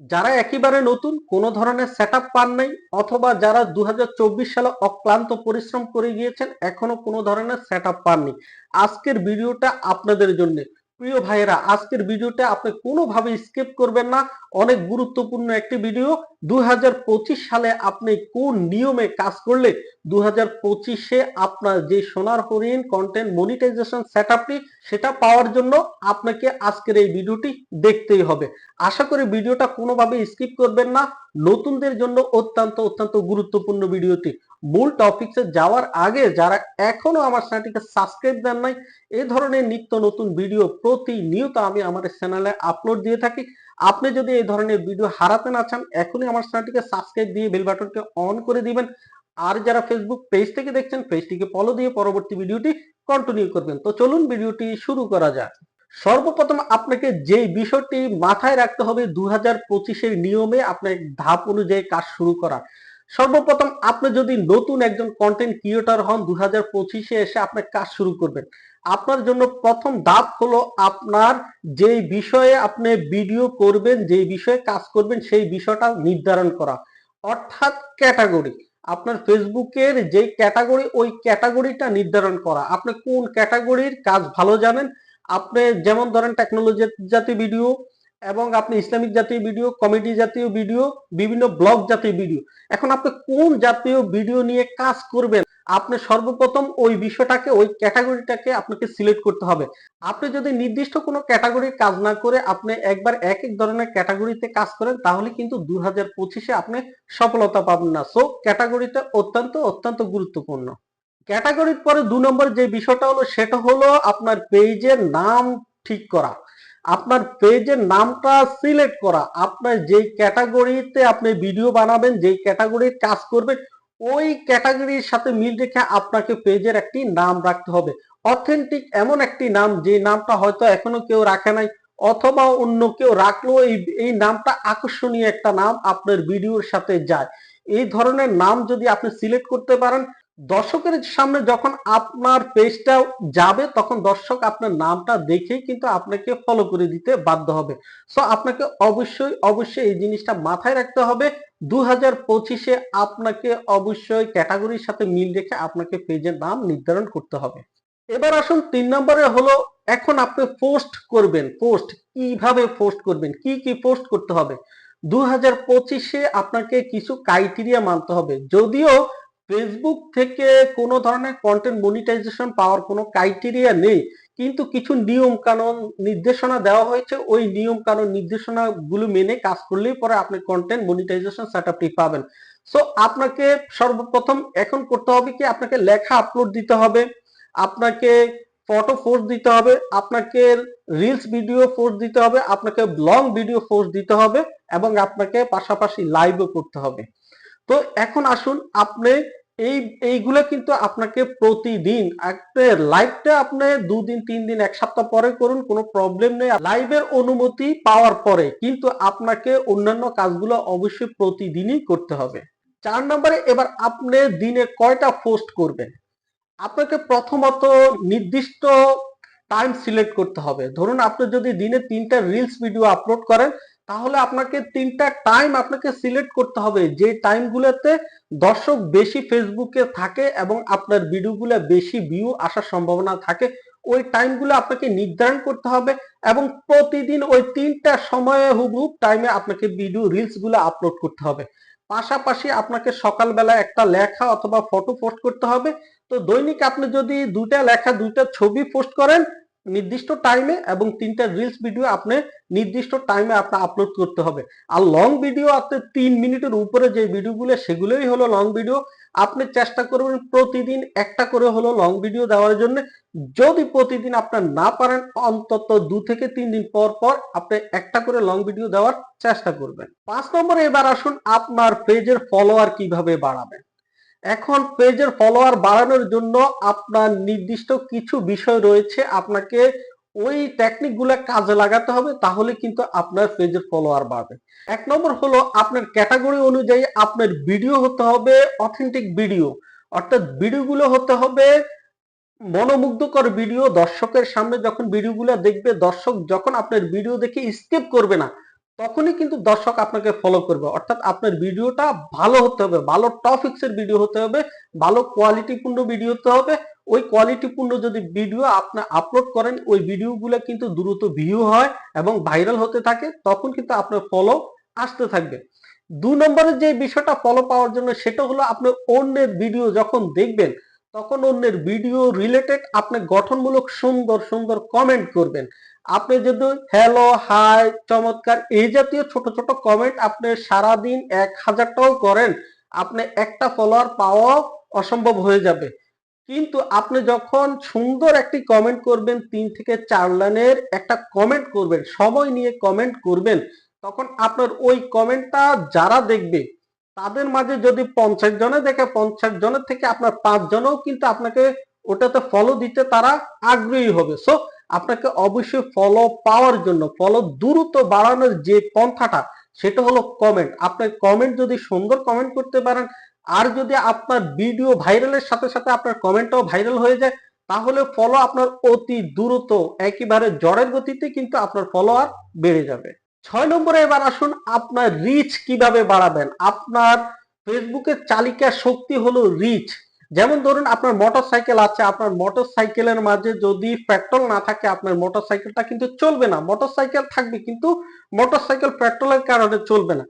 যারা একেবারে নতুন, কোনো ধরনের সেট পান নাই, অথবা যারা দু হাজার চব্বিশ সালে অক্লান্ত পরিশ্রম করে গিয়েছেন, এখনও কোনো ধরনের সেট পাননি। আজকের ভিডিওটা আপনাদের জন্য। প্রিয় ভাইয়েরা, আজকের ভিডিওটা আপনি কোনোভাবে স্কিপ করবেন না। অনেক গুরুত্বপূর্ণ একটি ভিডিও। দুই হাজার পঁচিশ সালে আপনি কোন নিয়মে কাজ করলে দু পঁচিশে আপনার যে সোনার হরিণ কন্টেন্ট মনিটাইজেশন সেট সেটা পাওয়ার জন্য আপনাকে আজকের এই ভিডিওটি দেখতেই হবে। আশা করি ভিডিওটা কোনোভাবে স্কিপ করবেন না। নতুনদের জন্য অত্যন্ত অত্যন্ত গুরুত্বপূর্ণ ভিডিওটি। মূল টপিকসে যাওয়ার আগে যারা এখনও আমার চ্যানেলটিকে সাবস্ক্রাইব দেন নাই এই ধরনের নিত্য নতুন ভিডিও প্রতিনিয়ত আমি আমার চ্যানেলে আপলোড দিয়ে থাকি। আপনি যদি এই ধরনের ভিডিও হারাতে না চান, এখনই আমার চ্যানেলটিকে সাবস্ক্রাইব দিয়ে বেল বাটনকে অন করে দিবেন। আর যারা ফেসবুক পেজ থেকে দেখছেন পেজটিকে ফলো দিয়ে পরবর্তী ভিডিওটি কন্টিনিউ করবেন। তো চলুন ভিডিওটি শুরু করা যাক। সর্বপ্রথম আপনাকে যেই বিষয়টি মাথায় রাখতে হবে দু হাজার পঁচিশের নিয়মে আপনার ধাপ অনুযায়ী কাজ শুরু করা। সর্বপ্রথম আপনি যদি নতুন একজন কন্টেন্ট ক্রিয়েটর হন দু হাজার পঁচিশে এসে আপনি কাজ শুরু করবেন। আপনার জন্য প্রথম ধাপ হলো আপনার যেই বিষয়ে আপনি ভিডিও করবেন, যেই বিষয়ে কাজ করবেন, সেই বিষয়টা নির্ধারণ করা। অর্থাৎ ক্যাটাগরি আপনার ফেসবুকের যে ক্যাটাগরি ওই ক্যাটাগরিটা নির্ধারণ করা। আপনি কোন ক্যাটাগরির কাজ ভালো জানেন? আপনি যেমন ধরেন টেকনোলজি জাতীয় ভিডিও এবং আপনি ইসলামিক জাতীয় ভিডিও কমেডি জাতীয় ভিডিও বিভিন্ন ব্লগ জাতীয় ভিডিও এখন আপনি কোন জাতীয় ভিডিও নিয়ে কাজ করবেন? আপনি সর্বপ্রথম ওই বিষয়টাকে, ওই ক্যাটাগরিটাকে আপনাকে সিলেক্ট করতে হবে। আপনি যদি নির্দিষ্ট কোনো ক্যাটাগরির কাজ না করে আপনি একবার এক এক ধরনের ক্যাটাগরিতে কাজ করেন, তাহলে কিন্তু দু হাজার পঁচিশে আপনি সফলতা পাবেন না। সো ক্যাটাগরিটা অত্যন্ত অত্যন্ত গুরুত্বপূর্ণ। ক্যাটাগরির পরে দু নম্বর যে বিষয়টা হলো, সেটা হলো আপনার পেজের নাম ঠিক করা। আপনার পেজের নামটা সিলেক্ট করা। আপনার যেই ক্যাটাগরিতে আপনি ভিডিও বানাবেন, যেই ক্যাটাগরির কাজ করবেন, ওই ক্যাটাগরির সাথে মিল রেখে আপনাকে পেজের একটি নাম রাখতে হবে। অথেন্টিক এমন একটি নাম, যে নামটা হয়তো এখনও কেউ রাখে নাই, অথবা অন্য কেউ রাখলেও এই এই নামটা আকর্ষণীয় একটা নাম আপনার ভিডিওর সাথে যায়। এই ধরনের নাম যদি আপনি সিলেক্ট করতে পারেন দর্শকের সামনে যখন আপনার পেজটা যাবে, তখন দর্শক আপনার নামটা দেখেই কিন্তু আপনাকে ফলো করে দিতে বাধ্য হবে। সো আপনাকে অবশ্যই অবশ্যই এই জিনিসটা মাথায় রাখতে হবে। দু হাজার পঁচিশে আপনাকে অবশ্যই ক্যাটাগরির সাথে মিল রেখে আপনাকে পেজের নাম নির্ধারণ করতে হবে। এবার আসুন, তিন নম্বরে হলো, এখন আপনি পোস্ট করবেন। পোস্ট কীভাবে পোস্ট করবেন? কি কি পোস্ট করতে হবে? দু হাজার পঁচিশে আপনাকে কিছু ক্রাইটেরিয়া মানতে হবে। যদিও ফেসবুক থেকে কোনো ধরনের কন্টেন্ট মনিটাইজেশন পাওয়ার কোনো ক্রাইটেরিয়া নেই। কিন্তু কিছু নিয়ম কানুন নির্দেশনা দেওয়া হয়েছে। ওই নিয়ম কানুন নির্দেশনা গুলো মেনে কাজ করলেই পরে আপনি কন্টেন্ট মনিটাইজেশন সেটআপটি পাবেন। সো আপনাকে সর্বপ্রথম এখন করতে হবে কি? আপনাকে লেখা আপলোড দিতে হবে। আপনাকে ফটো ফোর্স দিতে হবে। আপনাকে রিলস ভিডিও ফোর্স দিতে হবে। আপনাকে লং ভিডিও ফোর্স দিতে হবে এবং আপনাকে পাশাপাশি লাইভও করতে হবে। তো এখন আসুন, আপনি এই, এইগুলো কিন্তু আপনাকে প্রতিদিন লাইভটা আপনি দুদিন তিন দিন এক সপ্তাহ পরে করুন, কোনো প্রবলেম নেই। লাইভের অনুমতি পাওয়ার পরে কিন্তু আপনাকে অন্যান্য কাজগুলো অবশ্যই প্রতিদিনই করতে হবে। চার নম্বরে এবার আপনি দিনে কয়টা পোস্ট করবেন? আপনাকে প্রথমত নির্দিষ্ট টাইম সিলেক্ট করতে হবে। ধরুন, আপনি যদি দিনে তিনটা রিলস ভিডিও আপলোড করেন তাহলে আপনাকে তিনটা টাইম আপনাকে সিলেক্ট করতে হবে। যে টাইমগুলোতে দর্শক বেশি ফেসবুকে থাকে এবং আপনার ভিডিওগুলো বেশি ভিউ আসার সম্ভাবনা থাকে, ওই টাইমগুলো আপনাকে নির্ধারণ করতে হবে এবং প্রতিদিন ওই তিনটা সময়ে হুবহুব টাইমে আপনাকে ভিডিও রিলসগুলো আপলোড করতে হবে। পাশাপাশি আপনাকে সকালবেলা একটা লেখা অথবা ফটো পোস্ট করতে হবে। তো দৈনিক আপনি যদি দুইটা লেখা, দুইটা ছবি পোস্ট করেন নির্দিষ্ট টাইমে এবং তিনটা রিলস ভিডিও আপনি নির্দিষ্ট টাইমে আপনার আপলোড করতে হবে। আর লং ভিডিও আপনি তিন মিনিটের উপরে যে ভিডিওগুলো সেগুলোই হলো লং ভিডিও আপনি চেষ্টা করবেন প্রতিদিন একটা করে হলো লং ভিডিও দেওয়ার জন্য। যদি প্রতিদিন আপনার না পারেন, অন্তত দু থেকে তিন দিন পর পর আপনি একটা করে লং ভিডিও দেওয়ার চেষ্টা করবেন। পাঁচ নম্বরে এবার আসুন, আপনার পেজের ফলোয়ার কীভাবে বাড়াবেন? এখন পেজের ফলোয়ার বাড়ানোর জন্য আপনার নির্দিষ্ট কিছু বিষয় রয়েছে। আপনাকে ওই টেকনিকগুলো কাজে লাগাতে হবে, তাহলে কিন্তু আপনার পেজের ফলোয়ার বাড়বে। এক নম্বর হলো আপনার ক্যাটাগরি অনুযায়ী আপনার ভিডিও হতে হবে অথেন্টিক ভিডিও অর্থাৎ ভিডিওগুলো হতে হবে মনোমুগ্ধকর ভিডিও দর্শকের সামনে যখন ভিডিওগুলো দেখবে, দর্শক যখন আপনার ভিডিও দেখে স্কিপ করবে না তখনই কিন্তু দর্শক আপনাকে ফলো করবে। অর্থাৎ আপনার ভিডিওটা ভালো হতে হবে, ভালো টপিক্স এর ভিডিও হতে হবে, ভালো কোয়ালিটিপূর্ণ ভিডিও হতে হবে। ওই কোয়ালিটিপূর্ণ যদি ভিডিও আপনি আপলোড করেন, ওই ভিডিওগুলো কিন্তু দ্রুত ভিউ হয় এবং ভাইরাল হতে থাকে, তখন কিন্তু আপনার ফলো আসতে থাকবে। দু নম্বরের যে বিষয়টা ফলো পাওয়ার জন্য, সেটা হলো আপনি অন্যের ভিডিও যখন দেখবেন, তখন অন্যের ভিডিও রিলেটেড আপনি গঠনমূলক সুন্দর সুন্দর কমেন্ট করবেন। আপনি যদি হ্যালো হাই চমৎকার এই জাতীয় ছোট ছোট কমেন্ট আপনি সারাদিন এক হাজারটাও করেন, আপনি একটা ফলোয়ার পাওয়া অসম্ভব হয়ে যাবে। কিন্তু আপনি যখন সুন্দর একটি কমেন্ট করবেন, তিন থেকে চার লাইনের একটা কমেন্ট করবেন, সময় নিয়ে কমেন্ট করবেন, তখন আপনার ওই কমেন্টটা যারা দেখবে, তাদের মাঝে যদি পঞ্চাশ জনে দেখে পঞ্চাশ জনের থেকে আপনার পাঁচ জনও কিন্তু আপনাকে ওটাতে ফলো দিতে তারা আগ্রহী হবে। সো আপনাকে অবশ্যই ফলো পাওয়ার জন্য ফলো দ্রুত বাড়ানোর যে পন্থাটা, সেটা হলো কমেন্ট আপনার কমেন্ট যদি সুন্দর কমেন্ট করতে পারেন, আর যদি আপনার ভিডিও ভাইরালের সাথে সাথে আপনার কমেন্টটাও ভাইরাল হয়ে যায়, তাহলে ফলো আপনার অতি দ্রুত, একেবারে জ্বরের গতিতে কিন্তু আপনার ফলোয়ার বেড়ে যাবে। ছয় নম্বরে এবার আসুন, আপনার রিচ কীভাবে বাড়াবেন? আপনার ফেসবুকের চালিকা শক্তি হলো রিচ যেমন ধরুন আপনার মোটর সাইকেল আছে, আপনার মোটর সাইকেলের মাঝে যদি পেট্রোল না থাকে, আপনার মোটর সাইকেলটা কিন্তু চলবে না। মোটর সাইকেল থাকবে কিন্তু মোটর সাইকেল পেট্রোলের কারণে চলবে না।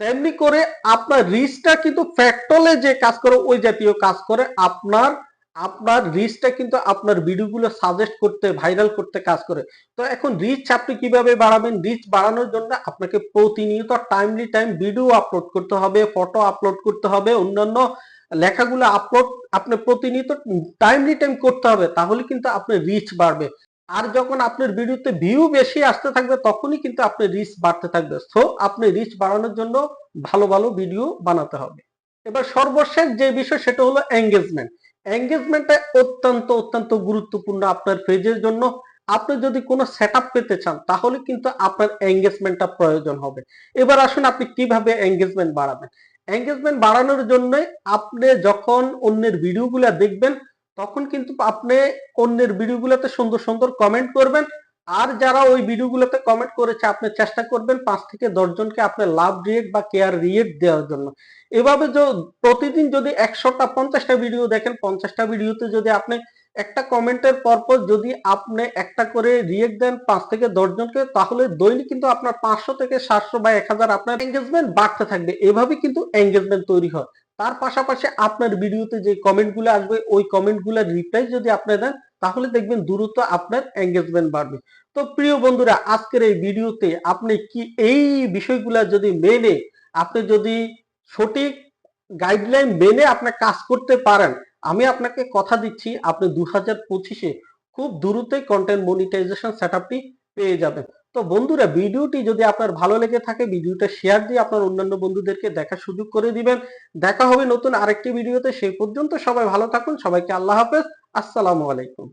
তেমনি করে আপনার রিচটা কিন্তু পেট্রোলে যে কাজ করে, ওই জাতীয় কাজ করে, আপনার আপনার রিচটা কিন্তু আপনার ভিডিওগুলো সাজেস্ট করতে ভাইরাল করতে কাজ করে। তো এখন রিচ আপনি কীভাবে বাড়াবেন? রিচ বাড়ানোর জন্য আপনাকে প্রতিনিয়ত টাইমলি টাইম ভিডিও আপলোড করতে হবে ফটো আপলোড করতে হবে, অন্যান্য লেখাগুলো আপলোড আপনি প্রতিনিয়ত টাইমলি টাইম করতে হবে, তাহলে কিন্তু আপনার রিচ বাড়বে। আর যখন আপনার ভিডিওতে ভিউ বেশি আসতে থাকবে, তখনই কিন্তু আপনার রিচ বাড়তে থাকবে। সো আপনি রিচ বাড়ানোর জন্য ভালো ভালো ভিডিও বানাতে হবে। এবার সর্বশেষ যে বিষয়, সেটা হলো এঙ্গেজমেন্ট এঙ্গেজমেন্টটা অত্যন্ত অত্যন্ত গুরুত্বপূর্ণ আপনার পেজের জন্য। আপনি যদি কোনো সেট পেতে চান, তাহলে কিন্তু আপনার এঙ্গেজমেন্টটা প্রয়োজন হবে। এবার আসুন আপনি কীভাবে এঙ্গেজমেন্ট বাড়াবেন। এঙ্গেজমেন্ট বাড়ানোর জন্য আপনি যখন অন্যের ভিডিওগুলো দেখবেন, তখন কিন্তু আপনি অন্যের ভিডিওগুলোতে সুন্দর সুন্দর কমেন্ট করবেন। আর যারা ওই ভিডিওগুলোতে কমেন্ট করেছে, আপনি চেষ্টা করবেন পাঁচ থেকে জনকে আপনি লাভ রিয়েক্ট বা কেয়ার রিয়েক্ট দেওয়ার জন্য। এভাবে প্রতিদিন যদি একশোটা, পঞ্চাশটা ভিডিও দেখেন, পঞ্চাশটা ভিডিওতে যদি আপনি একটা কমেন্টের পরপর যদি আপনি একটা করে রিয়েক্ট দেন পাঁচ থেকে দশ জনকে, তাহলে দৈনিক কিন্তু আপনার পাঁচশো থেকে সাতশো বা এক হাজার আপনার এঙ্গেজমেন্ট বাড়তে থাকবে। এভাবে কিন্তু এঙ্গেজমেন্ট তৈরি হয়। তার পাশাপাশি আপনার ভিডিওতে যে কমেন্টগুলো আসবে, ওই কমেন্টগুলোর রিপ্লাই যদি আপনি দেন, তাহলে দেখবেন দ্রুত আপনার এঙ্গেজমেন্ট বাড়বে। তো প্রিয় বন্ধুরা, আজকের এই ভিডিওতে আপনি কি এই বিষয়গুলো যদি মেনে, আপনি যদি সঠিক গাইডলাইন মেনে আপনি কাজ করতে পারেন আমি আপনাকে কথা দিচ্ছি, আপনি দু হাজার পঁচিশে খুব দ্রুতই কন্টেন্ট মনিটাইজেশন সেট আপটি পেয়ে যাবেন। তো বন্ধুরা, ভিডিওটি যদি আপনার ভালো লেগে থাকে, ভিডিওটা শেয়ার দিয়ে আপনার অন্যান্য বন্ধুদেরকে দেখার সুযোগ করে দিবেন। দেখা হবে নতুন আরেকটি ভিডিওতে, সেই পর্যন্ত সবাই ভালো থাকুন, সবাইকে আল্লাহ হাফেজ, আসসালামু আলাইকুম।